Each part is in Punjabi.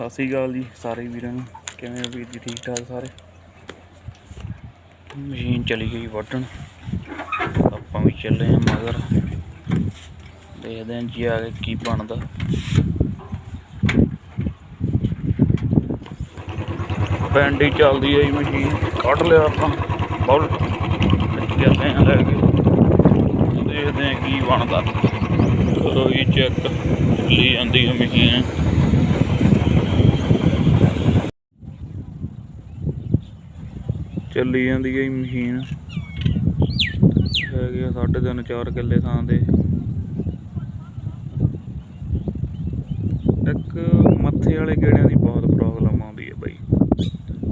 ਸਤਿ ਸ਼੍ਰੀ ਅਕਾਲ ਜੀ ਸਾਰੇ ਵੀਰਾਂ ਨੂੰ। ਕਿਵੇਂ ਹੋ ਵੀਰ ਜੀ, ਠੀਕ ਠਾਕ ਸਾਰੇ? ਮਸ਼ੀਨ ਚਲੀ ਗਈ ਵੱਢਣ। ਆਪਾਂ ਵੀ ਚੱਲੇ ਆ ਮਗਰ। ਦੇਖਦੇ ਹਾਂ ਜੀ ਆ ਕੇ ਕੀ ਬਣਦਾ ਬੈਂਡੀ ਚੱਲਦੀ ਹੈ ਜੀ ਮਸ਼ੀਨ। ਕੱਢ ਲਿਆ ਆਪਾਂ। ਬਹੁਤ ਚੱਲਦੇ ਆ ਲੈ ਕੇ। ਦੇਖਦੇ ਹਾਂ ਕੀ ਬਣਦਾ। ਚਲੋ ਜੀ ਚੈੱਕ ਚੱਲੀ ਜਾਂਦੀ ਹੈ ਮਸ਼ੀਨ। ਚੱਲੀ ਜਾਂਦੀ ਹੈ ਜੀ ਮਸ਼ੀਨ। ਹੈਗੇ ਆ ਸਾਢੇ ਤਿੰਨ ਚਾਰ ਕਿੱਲੇ ਥਾਂ ਦੇ ਇੱਕ ਮੱਥੇ ਵਾਲੇ ਗੇੜਿਆਂ ਦੀ ਬਹੁਤ ਪ੍ਰੋਬਲਮ ਆਉਂਦੀ ਹੈ ਬਾਈ।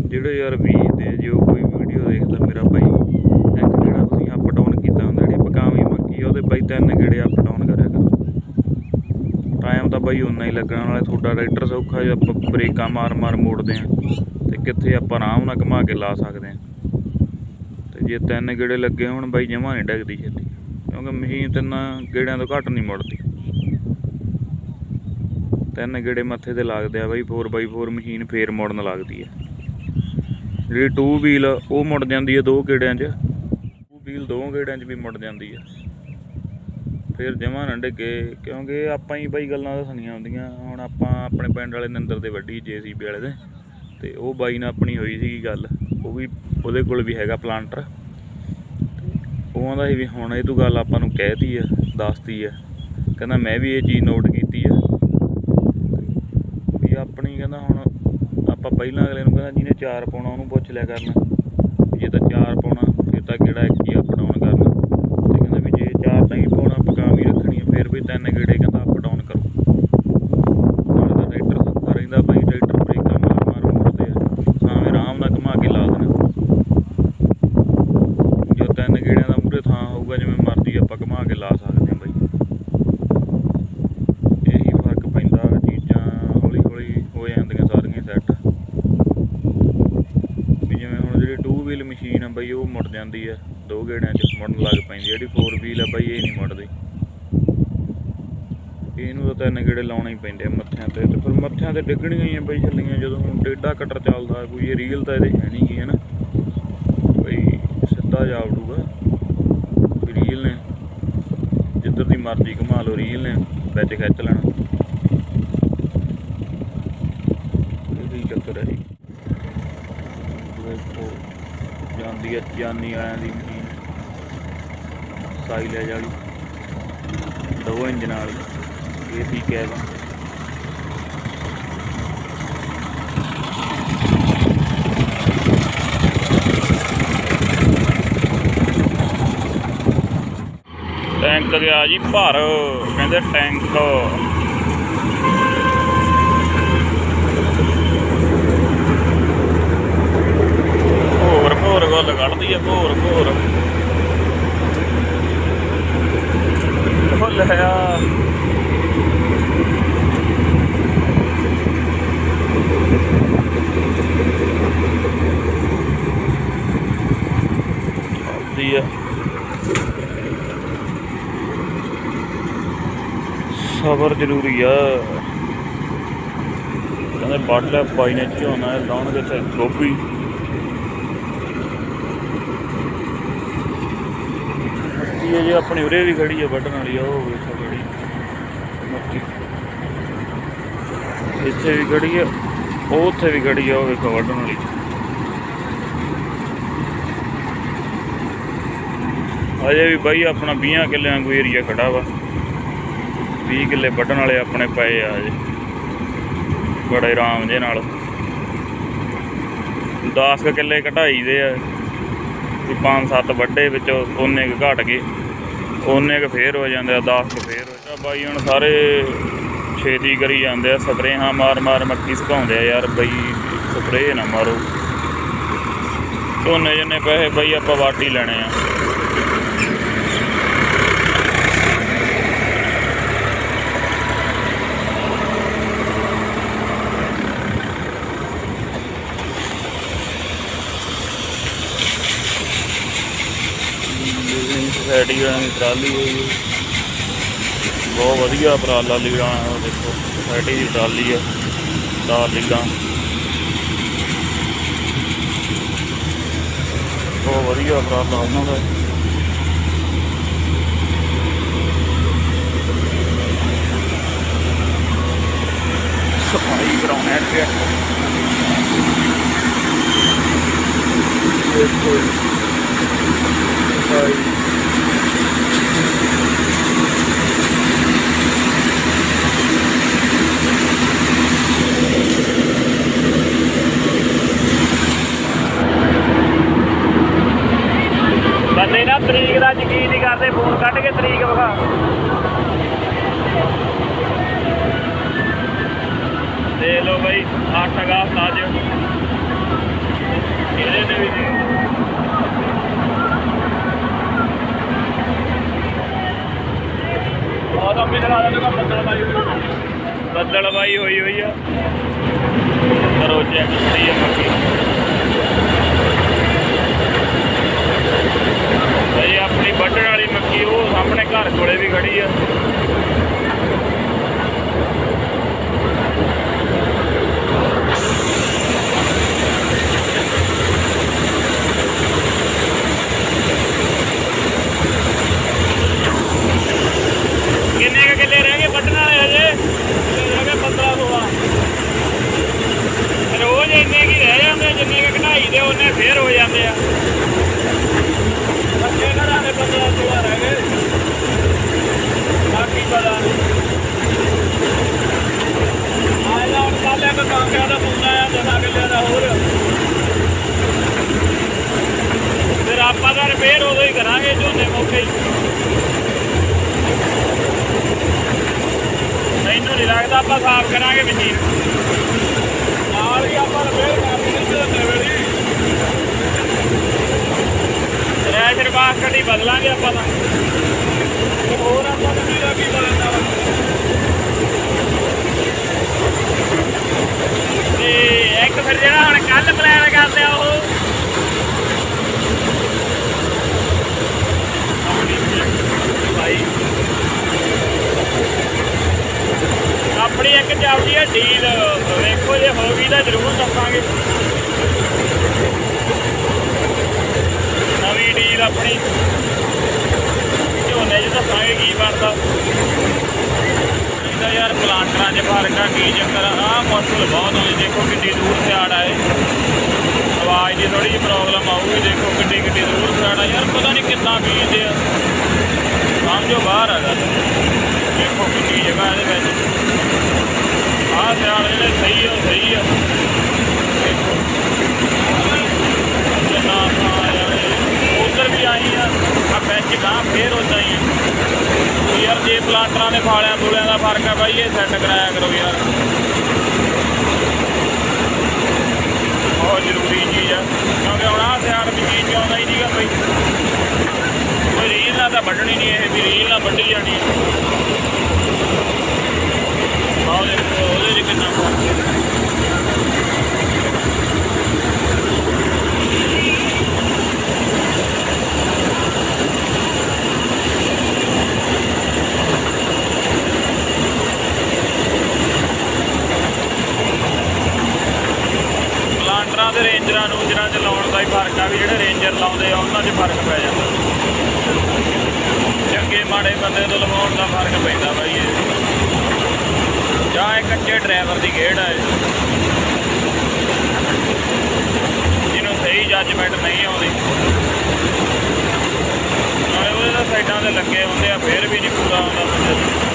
ਜਿਹੜੇ ਯਾਰ ਬੀਜਦੇ ਜੋ ਕੋਈ ਵੀਡੀਓ ਦੇਖਦਾ ਮੇਰਾ ਬਾਈ, ਇੱਕ ਜਿਹੜਾ ਤੁਸੀਂ ਅਪ ਡਾਊਨ ਕੀਤਾ ਹੁੰਦਾ, ਜਿਹੜੀ ਪਕਾਵੀ ਮੱਕੀ ਆ, ਉਹਦੇ ਬਾਈ ਤਿੰਨ ਗੇੜੇ ਅਪ ਡਾਊਨ ਕਰਿਆ ਕਰੋ। ਟਾਈਮ ਤਾਂ ਬਾਈ ਉਨਾ ਹੀ ਲੱਗਣਾ, ਨਾਲੇ ਤੁਹਾਡਾ ਟਰੈਕਟਰ ਸੌਖਾ ਜਿਹਾ ਆਪਾਂ ਬ੍ਰੇਕਾਂ ਮਾਰ ਮਾਰ ਮੋੜਦੇ ਆ ਤੇ ਕਿੱਥੇ ਆਪਾਂ ਆਰਾਮ ਨਾਲ ਘੁਮਾ ਕੇ ਲਾ ਸਕਦੇ ਆ ਜੇ ਤਿੰਨ ਗੇੜੇ ਲੱਗੇ ਹੋਣ, ਬਾਈ ਜਮਾ ਨਹੀਂ ਡਗਦੀ ਛੇਤੀ। ਕਿਉਂਕਿ ਮਸ਼ੀਨ ਤਿੰਨਾਂ ਗੇੜਿਆਂ ਤੋਂ ਘੱਟ ਨਹੀਂ ਮੁੜਦੀ। ਤਿੰਨ ਗੇੜੇ ਮੱਥੇ ਤੇ ਲੱਗਦੇ ਆ ਬਾਈ 4x4 ਮਸ਼ੀਨ ਫੇਰ ਮੁੜਨ ਲੱਗਦੀ ਹੈ ਜਿਹੜੀ 2 ਵੀਲ ਉਹ ਮੁੜ ਜਾਂਦੀ ਹੈ ਦੋ ਗੇੜਿਆਂ 'ਚ। 2 ਵੀਲ ਦੋ ਗੇੜਿਆਂ 'ਚ ਵੀ ਮੁੜ ਜਾਂਦੀ ਹੈ ਫਿਰ ਜਮਾ ਨਾ ਡਿੱਗੇ, ਕਿਉਂਕਿ ਆਪਾਂ ਹੀ ਬਾਈ ਗੱਲਾਂ ਦੱਸਣੀਆਂ ਹੁੰਦੀਆਂ। ਹੁਣ ਆਪਾਂ ਆਪਣੇ ਪਿੰਡ ਵਾਲੇ ਨੰਦਰ ਦੇ ਵੱਡੀ ਜੇਸੀਬੀ ਵਾਲੇ ਦੇ, ਤੇ ਉਹ ਬਾਈ ਨਾਲ ਆਪਣੀ ਹੋਈ ਸੀਗੀ ਗੱਲ। ਉਹ ਵੀ ਉਹਦੇ ਕੋਲ ਵੀ ਹੈਗਾ ਪਲਾਂਟਰ। ਉਹ ਆਂਦਾ ਸੀ ਵੀ ਹੁਣ ਇਹ ਤੂੰ ਗੱਲ ਆਪਾਂ ਨੂੰ ਕਹਿਤੀ ਆ, ਦੱਸਤੀ ਆ। ਕਹਿੰਦਾ ਮੈਂ ਵੀ ਇਹ ਚੀਜ਼ ਨੋਟ ਕੀਤੀ ਆ। ਵੀ ਆਪਣੀ ਕਹਿੰਦਾ ਹੁਣ ਆਪਾਂ ਪਹਿਲਾਂ ਅਗਲੇ ਨੂੰ ਕਹਿੰਦਾ ਜਿਹਨੇ ਚਾਰ ਪਾਉਣਾ ਉਹਨੂੰ ਪੁੱਛ ਲਿਆ ਕਰਨਾ। ਵੀ ਜੇ ਤਾਂ ਚਾਰ ਪਾਉਣਾ, ਫਿਰ ਤਾਂ ਕਿਹੜਾ ਇੱਕ ਹੀ ਅਪ ਡਾਊਨ ਕਰਨਾ। ਤੇ ਕਹਿੰਦਾ ਵੀ ਜੇ ਚਾਰ ਨਹੀਂ ਪਾਉਣਾ ਪਕਾਮ ਹੀ ਰੱਖਣੀ ਆ, ਫਿਰ ਵੀ ਤਿੰਨ ਗੇੜੇ ਕਹਿੰਦਾ ਅਪ ਡਾਊਨ ਕਰੋ ਨਾਲੇ ਤਾਂ ਟਰੈਕਟਰ ਸੌਖਾ ਰਹਿੰਦਾ ਬਾਈ ਟਰੈਕਟਰ ਬ੍ਰੇਕਾਂ ਮਾਰ ਮਾਰ ਮੁੜਦੇ ਆ ਸਾਵੇਂ ਆਰਾਮ ਨਾਲ ਘੁਮਾ ਕੇ ਲਾ ਦੇਣਾ ਜੋ ਤਿੰਨ ਗੇੜਿਆਂ ਦਾ ਮੂਰੇ ਥਾਂ ਹੋਊਗਾ ਜਿਵੇਂ ਮਰਜ਼ੀ ਆਪਾਂ ਘੁਮਾ ਕੇ ਲਾ ਸਕਦੇ ਹਾਂ ਬਾਈ ਇਹੀ ਫ਼ਰਕ ਪੈਂਦਾ ਚੀਜ਼ਾਂ ਹੌਲੀ ਹੌਲੀ ਹੋ ਜਾਂਦੀਆਂ ਸਾਰੀਆਂ ਸੈੱਟ ਵੀ ਜਿਵੇਂ ਹੁਣ ਜਿਹੜੀ 2 ਵੀਲ ਮਸ਼ੀਨ ਆ ਬਾਈ ਉਹ ਮੁੜ ਜਾਂਦੀ ਆ ਦੋ 'ਚ ਮੁੜਨ ਲੱਗ ਪੈਂਦੀ ਜਿਹੜੀ 4 ਵੀਲ ਆ ਬਾਈ, ਇਹ ਨਹੀਂ ਮੁੜਦੀ ਇਹਨੂੰ ਤਾਂ ਤਿੰਨ ਗੇੜੇ ਲਾਉਣੇ ਹੀ ਪੈਂਦੇ ਆ ਮੱਥਿਆਂ ਤੇ ਤੇ ਫਿਰ ਮੱਥਿਆਂ ਤੇ ਡਿੱਗਣੀਆਂ ਹੀ ਆ ਬਈ ਚੱਲੀਆਂ ਜਦੋਂ ਹੁਣ ਟੇਡਾ ਕਟਰ ਚੱਲਦਾ, ਕੋਈ ਇਹ ਰੀਲ ਤਾਂ ਇਹਦੇ ਹੈ ਨਹੀਂ ਗੀ ਹੈ ਨਾ ਬਈ ਸਿੱਧਾ ਜਾ ਵੜੂਗਾ ਰੀਲ ਨੇ, ਜਿੱਧਰ ਦੀ ਮਰਜ਼ੀ ਘੁਮਾ ਲਓ ਰੀਲ ਨੇ, ਵਿੱਚ ਖਿੱਚ ਲੈਣਾ। ਇਹੀ ਚੱਕਰ ਹੈ ਜੀ। ਦੇਖੋ ਜਾਂਦੀ ਹੈ ਚਾਨੀ ਆਇਆਂ ਦੀ ਮਸ਼ੀਨ ਵਾਲੀ ਦੋ ਇੰਜਨ ਵਾਲੀ ਇਹ ਕੈਬ ਹੈ ਜੀ ਟੈਂਕ ਗਿਆ ਜੀ ਭਰ ਕਹਿੰਦੇ ਟੈਂਕ ਹੋਰ ਹੋਰ ਗੱਲ ਕੱਢਦੀ ਆ ਹੋਰ ਹੋਰ ਉਹ ਲੈ ਆ ਆਉਂਦੀ ਆ ਸਬਰ ਜ਼ਰੂਰੀ ਆ। ਕਹਿੰਦੇ ਵੱਢ ਲਿਆ ਨੇ ਝੋਨਾ ਲਾਉਣਗੇ ਤੇ ਗੋਭੀ। ਮੱਕੀ ਹੈ ਜੀ, ਆਪਣੀ ਉਰੇ ਵੀ ਖੜੀ ਆ, ਵੱਢਣ ਵਾਲੀ ਉਹ ਵੇਖੋ ਖੜੀ। ਮੱਕੀ। ਇੱਥੇ ਵੀ ਖੜੀ ਆ, ਉਹ ਉੱਥੇ ਵੀ ਖੜੀ ਆ, ਉਹ ਵੇਖੋ ਵੱਢਣ ਵਾਲੀ। ਅਜੇ ਵੀ ਬਾਈ ਆਪਣਾ 20 ਕਿੱਲਿਆਂ ਵਾਂਗੂ ਏਰੀਆ ਖੜਾ ਵਾ। 20 ਕਿੱਲੇ ਵੱਢਣ ਵਾਲੇ ਆਪਣੇ ਪਏ ਆ ਅਜੇ ਬੜੇ ਆਰਾਮ ਜੇ ਨਾਲ। 10 ਕੁ ਕਿੱਲੇ ਘਟਾਈ ਦੇ ਆ। ਵੀ 5-7 ਵੱਡੇ ਵਿੱਚ ਉਹਨੇ ਕੁ ਘਟ ਗਏ। ਉਹਨੇ ਕੁ ਫੇਰ ਹੋ ਜਾਂਦੇ ਆ 10 ਕੁ ਫੇਰ ਹੋ ਜਾਂਦੇ ਬਾਈ ਹੁਣ ਸਾਰੇ ਛੇਤੀ ਕਰੀ ਜਾਂਦੇ ਆ, ਸਪਰੇਹਾਂ ਮਾਰ ਮਾਰ ਮੱਕੀ ਸੁਕਾਉਂਦੇ ਆ ਯਾਰ। ਬਈ ਸਪਰੇਅ ਨਾ ਮਾਰੋ। ਝੋਨੇ ਜਿੰਨੇ ਪੈਸੇ ਬਈ ਆਪਾਂ ਵਾਟੀ ਲੈਣੇ ਆ। ਸੋਸਾਇਟੀ ਵਾਲਿਆਂ ਦੀ ਟਰਾਲੀ ਹੋਈ ਬਹੁਤ ਵਧੀਆ ਉਪਰਾਲਾ ਲੀੜਾ ਉਹ ਦੇਖੋ ਸੋਸਾਇਟੀ ਦੀ ਟਰਾਲੀ ਆ ਸ਼ਾਨਦਾਰ ਲੀਲਾਂ ਬਹੁਤ ਵਧੀਆ ਉਪਰਾਲਾ ਉਹਨਾਂ ਦਾ। ਸਫ਼ਾਈ ਕਰਾਉਣਾ ਹੈ ਟਰੈਕਟਰ ਦੇਖੋ, ਸਫ਼ਾਈ ਬੰਦੇ ਨਾ ਯਕੀਨ ਨਹੀਂ ਕਰਦੇ, ਫੋਨ ਕੱਢ ਕੇ ਤਰੀਕ ਵਿਖਾ। ਦੇ ਲੋ ਬਈ 8 ਅਗਸਤ ਅੱਜ ਇਹਦੇ ਤੇ ਵੀ ਮੌਸਮ ਵੀ ਦਿਖਾ ਦਿੰਦਾ ਬੱਦਲ ਬਾਈ ਬੱਦਲ ਬਾਈ ਹੋਈ ਹੋਈ ਆ। ਕਰੋ ਚੈੱਕ ਸਹੀ ਆ ਬਾਕੀ। ਇਹ ਆਪਣੀ ਵੱਢਣ ਵਾਲੀ ਮੱਕੀ, ਉਹ ਸਾਹਮਣੇ ਘਰ ਕੋਲੇ ਵੀ ਖੜੀ ਆ। ਕਿੰਨੇ ਕੁ ਕਿੱਲੇ ਰਹਿ ਗਏ ਵੱਢਣ ਵਾਲੇ ਹਜੇ ਰਹਿ ਗਏ 15 16 ਰੋਜ਼ ਇੰਨੇ ਕੀ ਰਹਿ ਜਾਂਦੇ ਜਿੰਨੇ ਕਿ ਕਢਾਈ ਦੇ ਉਹਨੇ ਫੇਰ ਹੋ ਜਾਂਦੇ ਆ ਬੱਚੇ ਘਰਾਂ ਦੇ 15 16 ਰਹਿ ਗਏ ਬਾਕੀ ਪਤਾ ਨਹੀਂ ਆਇਆ ਹੁਣ ਕੱਲ ਇੱਕ ਕਾਂਗਿਆ ਦਾ ਮੁੰਡਾ ਆ ਦਸਾਂ ਕਿੱਲਿਆਂ ਦਾ ਹੋਰ ਫਿਰ ਆਪਾਂ ਤਾਂ ਰਿਪੇਅਰ ਉਦੋਂ ਹੀ ਕਰਾਂਗੇ ਝੋਨੇ ਮੌਕੇ ਹੀ ਮੈਨੂੰ ਨਹੀਂ ਲੱਗਦਾ ਆਪਾਂ ਸਾਫ਼ ਕਰਾਂਗੇ ਮਸ਼ੀਨ। ਨਾਲ ਹੀ ਆਪਾਂ ਰਿਪੇਅਰ ਕਰਨੀ ਝੋਨੇ ਵੇਲੇ। ਰੈਸ਼ਰ ਬਾਸ ਕੱਢੀ ਬਦਲਾਂਗੇ ਆਪਾਂ ਤਾਂ ਹੋਰ ਆਪਾਂ ਨੂੰ ਵੀ ਲੱਗੀ ਬਦਲਣਾ ਵਾ। ਤੇ ਇੱਕ ਫਿਰ ਜਿਹੜਾ ਹੁਣ ਕੱਲ ਪਲਾਨ ਕਰਦੇ ਆ ਉਹ ਭਾਈ ਆਪਣੀ ਇੱਕ ਚੱਲਦੀ ਹੈ ਡੀਲ ਵੇਖੋ ਜੇ ਹੋ ਗਈ ਤਾਂ ਜ਼ਰੂਰ ਦੱਸਾਂਗੇ ਨਵੀਂ ਡੀਲ ਆਪਣੀ ਝੋਨੇ 'ਚ ਦੱਸਾਂਗੇ ਕੀ ਬਣਦਾ ਇਹਦਾ ਯਾਰ ਪਲਾਂਟਰਾਂ 'ਚ ਫ਼ਰਕ ਆ ਕੀ ਚੱਕਰ ਆ ਆਹ ਮੁਸ਼ਕਲ ਬਹੁਤ ਹੋਈ ਦੇਖੋ ਕਿੰਨੀ ਦੂਰ ਸਿਆੜ ਆਏ ਆਵਾਜ਼ ਦੀ ਥੋੜੀ ਜਿਹੀ ਪ੍ਰੋਬਲਮ ਆਊਗੀ ਦੇਖੋ ਕਿੰਨੀ ਕਿੰਨੀ ਦੂਰ ਸਿਆੜ ਆ ਯਾਰ ਪਤਾ ਨਹੀਂ ਕਿੰਨਾ ਬੀਜਦੇ ਆ ਸਮਝੋ ਬਾਹਰ ਆ ਗੱਲ। ਦੇਖੋ ਕਿੰਨੀ ਜਗ੍ਹਾ ਇਹਦੇ ਵਿੱਚ। ਆਹ ਸਿਆਲ ਜਿਹੜੇ ਸਹੀ ਆ, ਉਹ ਸਹੀ ਆ। ਦੇਖੋ। ਕਿੰਨਾ ਥਾਂ ਯਾਰ ਇਹ। ਵੀ ਆਈ ਆ। ਆ ਵਿੱਚ ਗਾਂ ਫੇਰ ਉਦਾਂ ਹੀ ਆ। ਯਾਰ ਜੇ ਪਲਾਂਟਰਾਂ ਦੇ ਫਾਲਿਆਂ ਫੂਲਿਆਂ ਦਾ ਫ਼ਰਕ ਆ ਬਾਈ, ਇਹ ਸੈੱਟ ਕਰਾਇਆ ਕਰੋ ਯਾਰ। ਬਹੁਤ ਜ਼ਰੂਰੀ ਚੀਜ਼ ਆ। ਕਿਉਂਕਿ ਹੁਣ ਆਹ ਸਿਆਲ ਵੀ ਚੀਜ਼ ਆਉਂਦਾ ਹੀ ਨਹੀਂਗਾ ਬਈ। ਕੋਈ ਰੀਲ ਨਾਲ ਤਾਂ ਵੱਢਣੀ ਨਹੀਂ ਇਹ, ਵੀ ਰੀਲ ਨਾਲ ਵੱਢੀ ਜਾਣੀ ਆਹ ਦੇਖੋ, ਉਹਦੇ 'ਚ ਕਿੰਨਾ ਫ਼ਰਕ ਹੈ ਪਲਾਂਟਰਾਂ ਦੇ ਰੇਂਜਰਾਂ ਨੂੰਜਰਾਂ ਚ ਲਾਉਣ ਦਾ ਹੀ ਫ਼ਰਕ ਆ ਵੀ ਜਿਹੜੇ ਰੇਂਜਰ ਲਾਉਂਦੇ ਆ ਉਹਨਾਂ 'ਚ ਫ਼ਰਕ ਪੈ ਜਾਂਦਾ ਚੰਗੇ ਮਾੜੇ ਬੰਦੇ ਤੋਂ ਲਵਾਉਣ ਦਾ ਫ਼ਰਕ ਪੈਂਦਾ ਬਾਈ ਇਹ ਜਾਂ ਡਰਾਈਵਰ ਦੀ ਖੇਡ ਆ ਜਿਹਨੂੰ ਸਹੀ ਜੱਜਮੈਂਟ ਨਹੀਂ ਆਉਂਦੀ। ਨਾਲੇ ਉਹਦੇ ਸਾਈਡਾਂ ਤੇ ਲੱਗੇ ਹੁੰਦੇ ਆ, ਫੇਰ ਵੀ ਨਹੀਂ ਪੂਰਾ ਆਉਂਦਾ। ਬੰਦੇ ਨੂੰ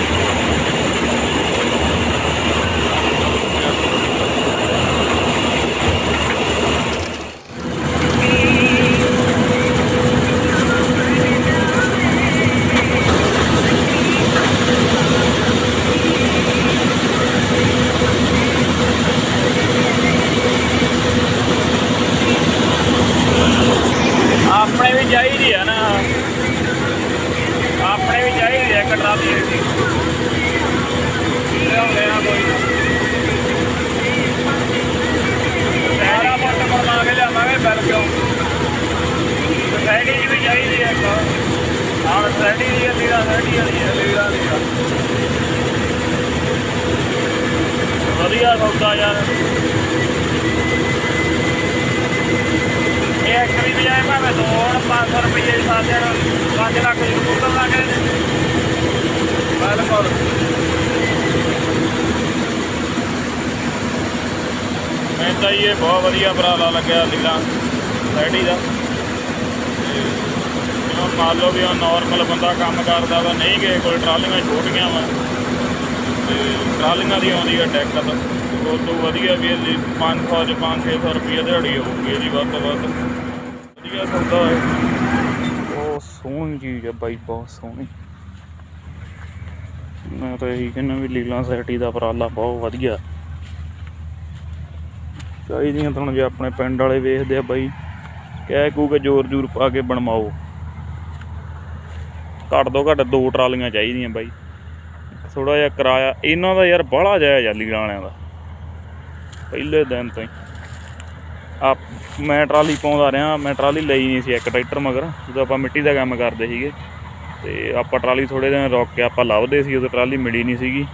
ਸੈਡੀ ਦੀ ਹੈ ਲੀੜਾ ਸੈਡੀ ਵਾਲੀ ਇਹ ਲੱਖ ਜਰੂਰ ਲੱਗ ਰਹੇ ਬਿਲਕੁਲ ਮੈਂ ਤਾਂ ਇਹ ਬਹੁਤ ਵਧੀਆ ਬਰਾਲਾ ਲੱਗਿਆ ਲੀਲਾ ਸੈਡੀ ਦਾ। ਮੰਨ ਲਓ ਵੀ ਉਹ ਨਾਰਮਲ ਬੰਦਾ ਕੰਮ ਕਰਦਾ ਵਾ, ਨਹੀਂ ਗਏ ਕੋਲ ਟਰਾਲੀਆਂ ਛੋਟੀਆਂ ਵਾ। ਤੇ ਟਰਾਲੀਆਂ ਦੀ ਆਉਂਦੀ ਹੈ ਦਿੱਕਤ ਉਹ ਤੋਂ ਵਧੀਆ ਵੀ ਇਹਦੀ 500 ਚ 5-600 ਰੁਪਏ ਦਿਹਾੜੀ ਹੋਊਗੀ ਇਹਦੀ ਵੱਧ ਤੋਂ ਵੱਧ। ਵਧੀਆ ਸੌਦਾ ਹੈ ਬਹੁਤ ਸੋਹਣੀ ਚੀਜ਼ ਹੈ ਬਾਈ, ਬਹੁਤ ਸੋਹਣੀ। ਮੈਂ ਤਾਂ ਇਹੀ ਕਹਿੰਦਾ ਵੀ ਲੀਲਾ ਸੈਟੀ ਦਾ ਉਪਰਾਲਾ ਬਹੁਤ ਵਧੀਆ। ਚਾਹੀਦੀਆਂ ਤੁਹਾਨੂੰ ਜੇ ਆਪਣੇ ਪਿੰਡ ਵਾਲੇ ਵੇਖਦੇ ਆ ਬਾਈ, ਕਹਿ ਕੂ ਕੇ ਜ਼ੋਰ ਜ਼ੋਰ ਪਾ ਕੇ ਬਣਵਾਓ। ਘੱਟ ਤੋਂ ਘੱਟ ਦੋ ਟਰਾਲੀਆਂ ਚਾਹੀਦੀਆਂ ਬਾਈ। ਥੋੜਾ ਜਿਹਾ ਕਿਰਾਇਆ, ਇਹਨਾਂ ਦਾ ਯਾਰ ਬਾਹਲਾ ਜਾਇਜ਼ ਆ ਲੀਲਾ ਵਾਲਿਆਂ ਦਾ। ਪਹਿਲੇ ਦਿਨ ਤੋਂ ਹੀ। ਆ ਮੈਂ ਟਰਾਲੀ ਪਾਉਂਦਾ ਰਿਹਾ, ਮੈਂ ਟਰਾਲੀ ਲਈ ਨਹੀਂ ਸੀ ਇੱਕ ਟਰੈਕਟਰ ਮਗਰ, ਜਦੋਂ ਆਪਾਂ ਮਿੱਟੀ ਦਾ ਕੰਮ ਕਰਦੇ ਸੀਗੇ। ਤੇ ਆਪਾਂ ਟਰਾਲੀ ਥੋੜੇ ਦਿਨ ਰੋਕ ਕੇ ਆਪਾਂ ਲੱਭਦੇ ਸੀ, ਉਦੋਂ ਟਰਾਲੀ ਮਿਲੀ ਨਹੀਂ ਸੀਗੀ।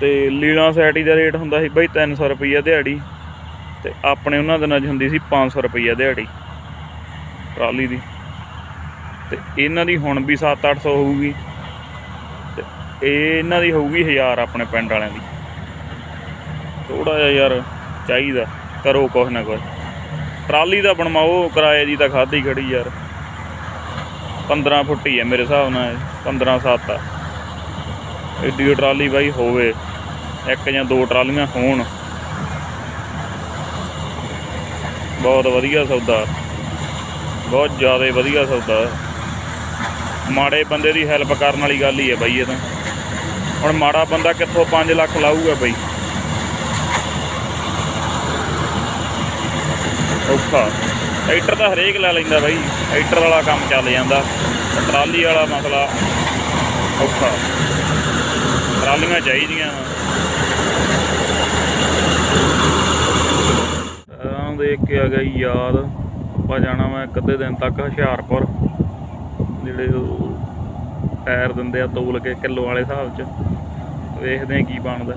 ਤੇ ਲੀਲਾਂ ਸੈਟੀ ਦਾ ਰੇਟ ਹੁੰਦਾ ਸੀ ਬਈ 300 ਰੁਪਈਆ ਦਿਹਾੜੀ। ਤੇ ਆਪਣੇ ਉਹਨਾਂ ਦਿਨਾਂ 'ਚ ਹੁੰਦੀ ਸੀ 500 ਰੁਪਈਆ ਦਿਹਾੜੀ। ਟਰਾਲੀ ਦੀ। ਤੇ ਇਹਨਾਂ ਦੀ ਹੁਣ ਵੀ 7-800 ਹੋਊਗੀ ਤੇ ਇਹ ਇਹਨਾਂ ਦੀ ਹੋਊਗੀ 1000 ਆਪਣੇ ਪਿੰਡ ਵਾਲਿਆਂ ਦੀ। ਥੋੜਾ ਜਿਹਾ ਯਾਰ ਚਾਹੀਦਾ, ਕਰੋ ਕੁਛ ਨਾ ਕੁਛ। ਟਰਾਲੀ ਦਾ ਬਣਵਾਓ, ਕਿਰਾਏ ਦੀ ਤਾਂ ਖਾਦੀ ਖੜੀ ਯਾਰ। 15 ਫੁੱਟ ਹੀ ਹੈ ਮੇਰੇ ਹਿਸਾਬ ਨਾਲ 15 7 ਆ। ਐਡੀ ਟਰਾਲੀ ਬਾਈ ਹੋਵੇ, ਇੱਕ ਜਾਂ ਦੋ ਟਰਾਲੀਆਂ ਹੋਣ। ਬਹੁਤ ਵਧੀਆ ਸੌਦਾ। ਬਹੁਤ ਜ਼ਿਆਦਾ ਵਧੀਆ ਸੌਦਾ। ਮਾੜੇ ਬੰਦੇ ਦੀ ਹੈਲਪ ਕਰਨ ਵਾਲੀ ਗੱਲ ਹੀ ਹੈ ਬਾਈ ਇਹ ਤਾਂ। ਹੁਣ ਮਾੜਾ ਬੰਦਾ ਕਿੱਥੋਂ 5 ਲੱਖ ਲਾਊਗਾ ਬਾਈ? ਔਖਾ। ਟਰੈਕਟਰ ਤਾਂ ਹਰੇਕ ਲੈ ਲੈਂਦਾ ਬਾਈ। ਟਰੈਕਟਰ ਵਾਲਾ ਕੰਮ ਚੱਲ ਜਾਂਦਾ। ਟਰਾਲੀ ਵਾਲਾ ਮਸਲਾ ਔਖਾ। ਟਰਾਲੀਆਂ ਚਾਹੀਦੀਆਂ। ਆਂ ਦੇਖ ਕੇ ਆ ਗਈ ਯਾਦ। ਆਪਾਂ ਜਾਣਾ ਮੈਂ ਇੱਕ ਅੱਧੇ ਦਿਨ ਤੱਕ ਹੁਸ਼ਿਆਰਪੁਰ। ਜਿਹੜੇ ਉਹ ਟਾਇਰ ਦਿੰਦੇ ਆ ਤੋਲ ਕੇ ਕਿਲੋ ਵਾਲੇ ਹਿਸਾਬ 'ਚ, ਵੇਖਦੇ ਆ ਕੀ ਬਣਦਾ।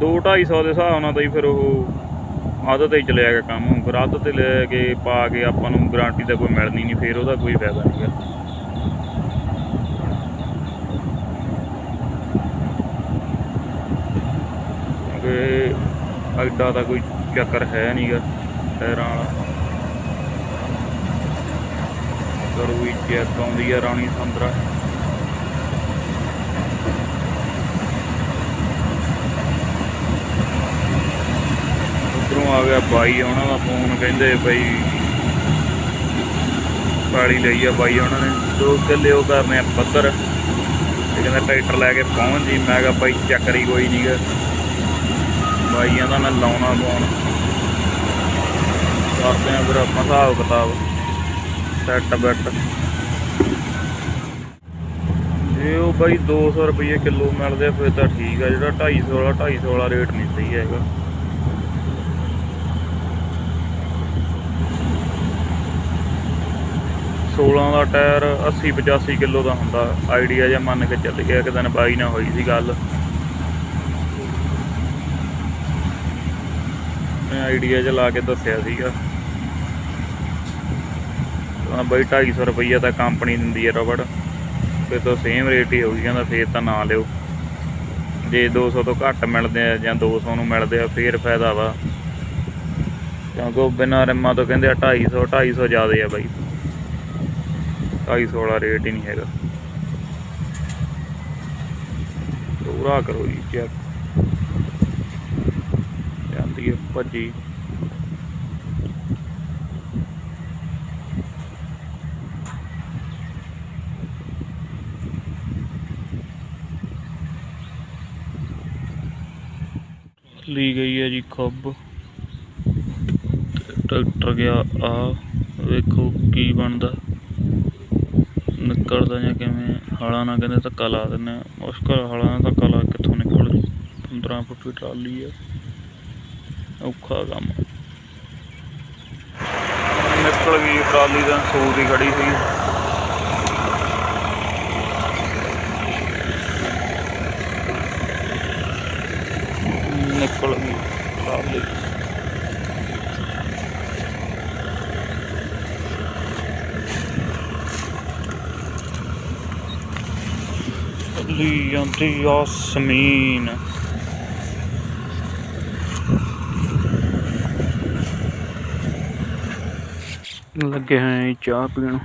2 250 ਦੇ ਹਿਸਾਬ ਨਾਲ ਤਾਂ ਹੀ ਫਿਰ ਉਹ ਆਦਤ ਹੀ ਚਲਿਆ ਗਿਆ ਕੰਮ। ਫਿਰ ਆਦਤ ਤੇ ਲੈ ਕੇ ਪਾ ਕੇ ਆਪਾਂ ਨੂੰ ਗਾਰੰਟੀ ਤਾਂ ਕੋਈ ਮਿਲਣੀ ਨਹੀਂ, ਫਿਰ ਉਹਦਾ ਕੋਈ ਫਾਇਦਾ ਨਹੀਂ ਗਾ। ਕਿਉਂਕਿ ਐਡਾ ਤਾਂ ਕੋਈ ਚੱਕਰ ਹੈ ਨਹੀਂਗਾ ਟਾਇਰਾਂ ਵਾਲਾ। ਕਰੂਈ ਚੈੱਕ ਆਉਂਦੀ ਆ ਰਾਣੀ ਸੰਦਰਾ ਉਧਰੋਂ ਆ ਗਿਆ ਬਾਈ, ਉਹਨਾਂ ਦਾ ਫੋਨ ਕਹਿੰਦੇ ਬਈ ਪਾਲੀ ਲਈ ਆ ਬਾਈ ਉਹਨਾਂ ਨੇ। ਦੋ ਕਿੱਲੇ ਉਹ ਕਰਨੇ ਆ ਪੱਧਰ। ਤੇ ਕਹਿੰਦਾ ਟਰੈਕਟਰ ਲੈ ਕੇ ਪਹੁੰਚ। ਜੀ ਮੈਂ ਕਿਹਾ ਬਾਈ ਚੱਕਰੀ ਕੋਈ ਨਹੀਂਗਾ ਬਾਈਆਂ ਦਾ ਮੈਂ ਲਾਉਣਾ ਫੋਨ। ਕਰਦੇ ਆ ਫਿਰ ਆਪਾਂ ਹਿਸਾਬ ਕਿਤਾਬ। ਸੈੱਟ ਬੈੱਟ ਜੇ ਉਹ ਬਾਈ 200 ਰੁਪਏ ਕਿਲੋ ਮਿਲਦੇ ਫਿਰ ਤਾਂ ਠੀਕ ਆ। ਜਿਹੜਾ 250 ਵਾਲਾ 250 ਵਾਲਾ ਰੇਟ ਨਹੀਂ ਸਹੀ ਹੈਗਾ। ਸੋਲਾਂ ਦਾ ਟਾਇਰ 80 85 ਕਿਲੋ ਦਾ ਹੁੰਦਾ। ਆਈਡੀਆ ਜਿਹਾ ਮੰਨ ਕੇ ਚੱਲ ਗਿਆ, ਇੱਕ ਦਿਨ ਬਾਈ ਨਾਲ ਹੋਈ ਸੀ ਗੱਲ। ਮੈਂ ਆਈਡੀਆ ਜਿਹਾ ਲਾ ਕੇ ਦੱਸਿਆ ਸੀਗਾ। ਤਾਂ ਬਈ 250 ਰੁਪਈਆ ਤਾਂ ਕੰਪਨੀ ਦਿੰਦੀ ਹੈ ਰਬੜ। ਫਿਰ ਤਾਂ ਸੇਮ ਰੇਟ ਹੀ ਹੋਊਗੀ, ਕਹਿੰਦਾ ਫੇਰ ਤਾਂ ਨਾ ਲਿਓ। ਜੇ 200 ਤੋਂ ਘੱਟ ਮਿਲਦੇ ਆ ਜਾਂ 200 ਨੂੰ ਮਿਲਦੇ ਆ, ਫੇਰ ਫਾਇਦਾ ਵਾ। ਕਿਉਂਕਿ ਉਹ ਬਿਨਾਂ ਰਿਮਾਂ ਤੋਂ ਕਹਿੰਦੇ ਆ 250 250 ਜ਼ਿਆਦਾ ਆ ਬਾਈ। 250 ਵਾਲਾ ਰੇਟ ਹੀ ਨਹੀਂ ਹੈਗਾ। ਪੂਰਾ ਕਰੋ ਜੀ ਚੈੱਕ ਜਾਂਦੀ ਹੈ ਭੱਜੀ। ਲਈ ਗਈ ਹੈ ਜੀ ਖੱਬ। ਟਰੈਕਟਰ ਗਿਆ ਆ ਵੇਖੋ ਕੀ ਬਣਦਾ। ਨਿਕਲਦਾ ਜਾਂ ਕਿਵੇਂ, ਹਲਾਂ ਨਾ ਕਹਿੰਦੇ ਧੱਕਾ ਲਾ ਦਿੰਦੇ ਆ ਮੁਸ਼ਕਲ, ਹਲਾਂ ਨਾਲ ਧੱਕਾ ਲਾ ਕਿੱਥੋਂ ਨਿਕਲ? ਜੂ 15 ਫੁੱਟ ਦੀ ਟਰਾਲੀ ਆ ਔਖਾ ਕੰਮ ਨਿਕਲ ਗਈ ਟਰਾਲੀ ਦਾ ਸੂ ਦੀ ਖੜੀ ਸੀ। ਨਿਕਲ ਗਈ ਟਰਾਲੀ ਚੱਲੀ ਜਾਂਦੀ ਆਸਮੀਨ ਲੱਗੇ ਹਾਂ ਚਾਹ ਪੀਣ।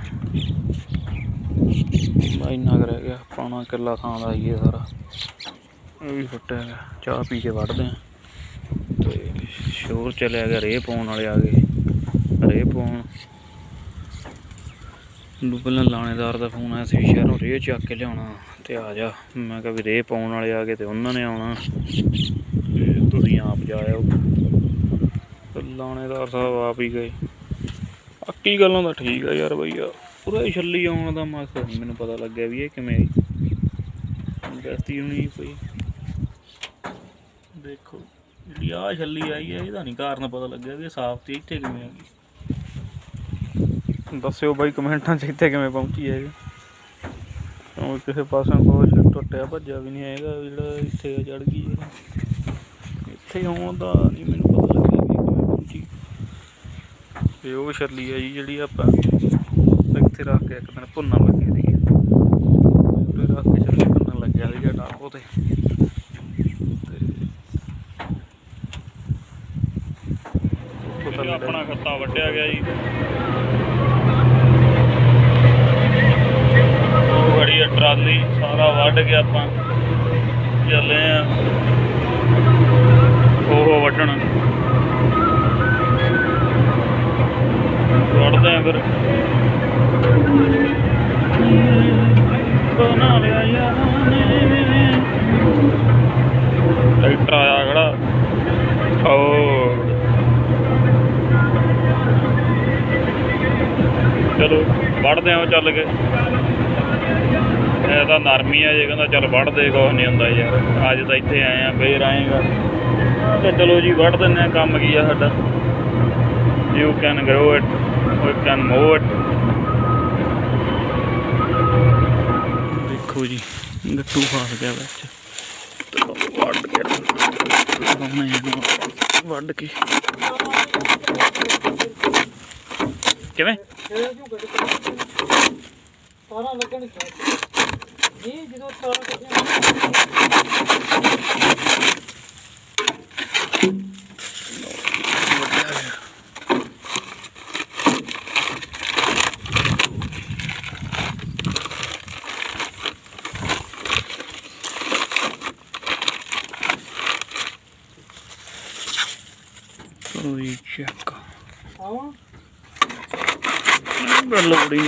ਬਾਈ ਨਗ ਰਹਿ ਗਿਆ ਪੌਣਾ ਕਿੱਲਾ ਥਾਂ ਦਾ ਹੀ ਹੈ ਸਾਰਾ। ਇਹ ਵੀ ਫੁੱਟਿਆ ਚਾਹ ਪੀ ਕੇ ਵੜਦੇ ਆ। ਸ਼ੋਰ ਚਲਿਆ ਗਿਆ ਰੇਹ ਪਾਉਣ ਵਾਲੇ ਆ ਗਏ। ਰੇਹ ਪਾਉਣ। ਪਹਿਲਾਂ ਲਾਣੇਦਾਰ ਦਾ ਫੋਨ ਆਇਆ ਸੀ ਸ਼ਹਿਰੋਂ ਰੇਹ ਚੱਕ ਕੇ ਲਿਆਉਣਾ ਤੇ ਆ ਜਾ। ਮੈਂ ਕਿਹਾ ਵੀ ਰੇਹ ਪਾਉਣ ਵਾਲੇ ਆ ਗਏ ਤੇ ਉਹਨਾਂ ਨੇ ਆਉਣਾ। ਤੁਸੀਂ ਆਪ ਜਾ ਲਾਣੇਦਾਰ ਸਾਹਿਬ ਆਪ ਹੀ ਗਏ। ਬਾਕੀ ਗੱਲਾਂ ਤਾਂ ਠੀਕ ਆ ਯਾਰ ਭਈਆ। ਪੂਰਾ ਹੀ ਛੱਲੀ ਆਉਣ ਦਾ ਮਕਸਦ ਮੈਨੂੰ ਪਤਾ ਲੱਗਿਆ ਵੀ ਇਹ ਕਿਵੇਂ ਆਈ। ਗਲਤੀ ਹੋਣੀ ਪਈ। ਦੇਖੋ। ਜਿਹੜੀ ਆ ਛੱਲੀ ਆਈ ਹੈ, ਇਹਦਾ ਨਹੀਂ ਕਾਰਨ ਪਤਾ ਲੱਗਿਆ ਵੀ ਇਹ ਸਾਫ਼ ਤੇ ਇੱਥੇ ਕਿਵੇਂ ਆ ਗਈ। ਦੱਸਿਓ ਬਾਈ ਕਮੈਂਟਾਂ 'ਚ ਇੱਥੇ ਕਿਵੇਂ ਪਹੁੰਚੀ ਹੈ ਇਹ। ਕਿਉਂ ਕਿਸੇ ਪਾਸੋਂ ਕੁਛ ਟੁੱਟਿਆ ਭੱਜਿਆ ਵੀ ਨਹੀਂ ਹੈਗਾ ਜਿਹੜਾ ਇੱਥੇ ਚੜ ਗਈ ਹੈ ਇੱਥੇ ਆਉਣ ਦਾ ਨਹੀਂ ਮੈਨੂੰ ਪਤਾ ਲੱਗਿਆ ਵੀ ਕਿਵੇਂ ਪਹੁੰਚੀ। ਤੇ ਉਹ ਛੱਲੀ ਆ ਜੀ ਜਿਹੜੀ ਆਪਾਂ ਇੱਥੇ ਰੱਖ ਕੇ ਇੱਕ ਦਿਨ ਭੁੰਨਾ ਲੱਗੇ ਸੀਗੇ ਤੇ ਰੱਖ ਕੇ ਛੱਲੀ ਭੁੰਨਣ ਲੱਗਿਆ ਸੀਗਾ ਡਾਕੋ ਤੇ ਤੇ ਆਪਣਾ ਖੱਤਾ ਵੱਢਿਆ ਗਿਆ ਜੀ। ਬੜੀ ਆ ਟਰਾਲੀ ਸਾਰਾ ਵੱਢ ਕੇ ਆਪਾਂ ਚੱਲੇ ਆ। ਉਹ ਵੱਢਣ। ਵੱਢਦੇ ਆ ਫਿਰ। ਬਣਾ ਲਿਆ ਯਾਰਾਂ ਨੇ। ਟਰੈਕਟਰ ਆਇਆ ਖੜਾ। ਓ ਚਲੋ ਵੜਦੇ ਆ ਚੱਲ ਕੇ। ਇਹ ਤਾਂ ਨਰਮੀ ਆ ਜੇ, ਕਹਿੰਦਾ ਚੱਲ ਵੜਦੇ ਕੁਛ ਨਹੀਂ ਹੁੰਦਾ ਯਾਰ। ਅੱਜ ਤਾਂ ਇੱਥੇ ਆਏ ਆ ਫੇਰ ਆਏਗਾ। ਤੇ ਚਲੋ ਜੀ ਵੜ ਦਿੰਦੇ ਆ ਕੰਮ ਕੀ ਆ ਸਾਡਾ। You can grow it you can move it ਦੇਖੋ ਜੀ, ਗੱਟੂ ਫਸ ਗਿਆ ਵਿੱਚ। ਵੱਢ ਕੇ ਲਾਉਣੇ ਇਹਨੂੰ। ਵੱਢ ਕੇ। ਕਿਵੇਂ? ਸਾਰਾ ਲੱਗਣ ਨਹੀਂ ਜਦੋਂ ਸਾਰਾ ਕੱਢਿਆ ਕੋਈ ਚੱਕ ਆਵਾਂ ਲੋੜੀ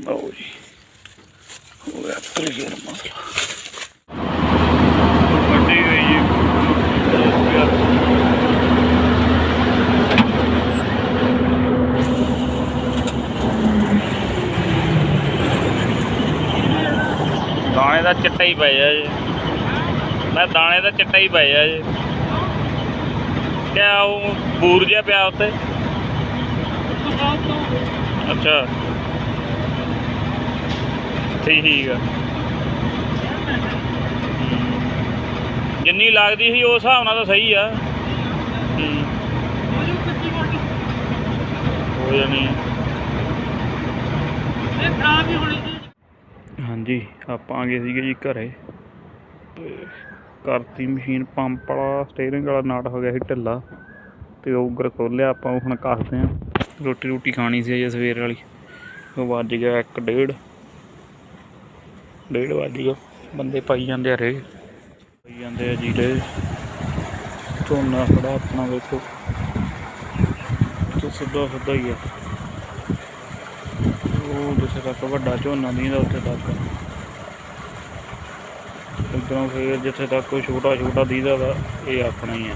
ਲਓ ਜੀ ਹੋ ਗਿਆ ਕਲੀਅਰ ਮਸਲਾ ਵੱਡੀ ਹੋਈ ਜੀ ਦਾਣੇ ਦਾ ਚਿੱਟਾ ਹੀ ਪੈ ਜਾ ਜੀ। ਮੈਂ ਦਾਣੇ ਦਾ ਚਿੱਟਾ ਹੀ ਪੈ ਜਾ ਜੀ। ਕਿਆ ਉਹ ਬੂਰ ਜਿਹਾ ਪਿਆ ਉੱਤੇ? ਅੱਛਾ। ਠੀਕ ਆ। ਜਿੰਨੀ ਲੱਗਦੀ ਸੀ ਉਸ ਹਿਸਾਬ ਨਾਲ ਤਾਂ ਸਹੀ ਆ। ਹੋ। ਜਾਣੀ ਇਹ ਖਰਾਬ ਹੀ ਜੀ ਆਪਾਂ ਆ ਗਏ ਸੀਗੇ ਜੀ ਘਰੇ। ਤੇ ਕਰਤੀ ਮਸ਼ੀਨ, ਪੰਪ ਵਾਲਾ ਸਟੀਅਰਿੰਗ ਵਾਲਾ ਨਾਟ ਹੋ ਗਿਆ ਸੀ ਢਿੱਲਾ। ਤੇ ਉਗਰ ਖੋਲਿਆ, ਆਪਾਂ ਉਹ ਹੁਣ ਕੱਸਦੇ ਆ। ਰੋਟੀ ਰੋਟੀ ਖਾਣੀ ਸੀ ਅਜੇ ਸਵੇਰ ਵਾਲੀ। ਉਹ ਵੱਜ ਗਿਆ ਇੱਕ ਡੇਢ। ਡੇਢ ਵੱਜ ਗਿਆ। ਬੰਦੇ ਪਾਈ ਜਾਂਦੇ ਆ ਰੇ। ਪਾਈ ਜਾਂਦੇ ਆ ਜੀ ਰੇ। ਝੋਨਾ ਖੜਾ ਆਪਣਾ ਵੇਖੋ। ਤੇ ਸਿੱਧਾ ਸਿੱਧਾ ਹੀ ਆ। ਉਹ ਜਿੱਥੇ ਤੱਕ ਵੱਡਾ ਝੋਨਾ ਨਹੀਂ ਦਾ ਉੱਥੇ ਤੱਕ। ਇੱਧਰੋਂ ਫੇਰ ਜਿੱਥੇ ਤੱਕ ਕੋਈ ਛੋਟਾ ਛੋਟਾ ਦੀਦਾ ਵਾ, ਇਹ ਆਪਣਾ ਹੀ ਆ।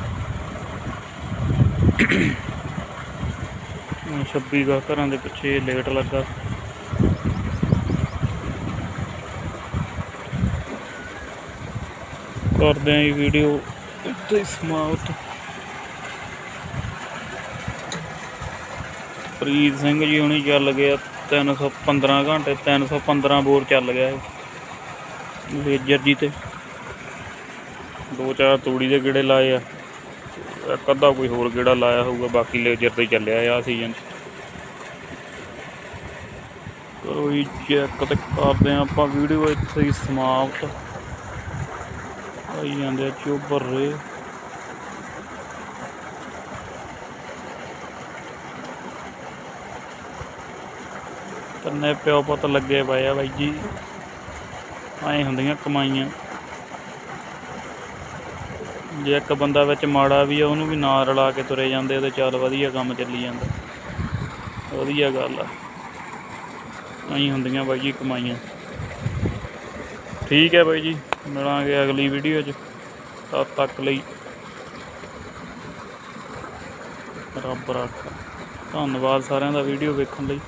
ਹੁਣ 26 ਦਾ ਘਰਾਂ ਦੇ ਪਿੱਛੇ ਲੇਟ ਲੱਗਾ। ਕਰਦੇ ਆਂ ਇਹ ਵੀਡੀਓ ਇੱਥੇ ਸਮਾਪਤ। ਪ੍ਰੀਤ ਸਿੰਘ ਜੀ ਹੁਣੀ ਚੱਲ ਗਿਆ 315 ਘੰਟੇ 315 ਬੋਰ ਚੱਲ ਗਿਆ ਇਹ। ਲੇਜਰ ਜੀ ਤੇ। ਦੋ ਚਾਰ ਤੂੜੀ ਦੇ ਗੇੜੇ ਲਾਏ ਆ। ਇੱਕ ਅੱਧਾ ਕੋਈ ਹੋਰ ਗੇੜਾ ਲਾਇਆ ਹੋਊਗਾ, ਬਾਕੀ ਲੇਜਰ ਤੇ ਚੱਲਿਆ ਆ ਸੀਜ਼ਨ ਕਰੋ ਜੀ ਚੈੱਕ ਤੇ ਕਰਦੇ ਹਾਂ ਆਪਾਂ ਵੀਡੀਓ ਇੱਥੇ ਹੀ ਸਮਾਪਤ। ਆਈ ਜਾਂਦੇ ਆ ਚੋਬਰ। ਰੇ ਤੰਨੇ ਪਿਓ ਪੁੱਤ ਲੱਗੇ ਪਏ ਆ ਬਾਈ ਜੀ। ਐ ਹੁੰਦੀਆਂ ਕਮਾਈਆਂ। ਜੇ ਇੱਕ ਬੰਦਾ ਵਿੱਚ ਮਾੜਾ ਵੀ ਆ, ਉਹਨੂੰ ਵੀ ਨਾਲ ਰਲਾ ਕੇ ਤੁਰੇ ਜਾਂਦੇ ਤੇ ਚੱਲ ਵਧੀਆ ਕੰਮ ਚੱਲੀ ਜਾਂਦਾ। ਵਧੀਆ ਗੱਲ ਆ। ਐਂ ਹੁੰਦੀਆਂ ਬਾਈ ਜੀ ਕਮਾਈਆਂ। ਠੀਕ ਹੈ ਬਾਈ ਜੀ, ਮਿਲਾਂਗੇ ਅਗਲੀ ਵੀਡੀਓ 'ਚ। ਤਦ ਤੱਕ ਲਈ ਰੱਬ ਰੱਖਾ। ਧੰਨਵਾਦ ਸਾਰਿਆਂ ਦਾ ਵੀਡੀਓ ਵੇਖਣ ਲਈ।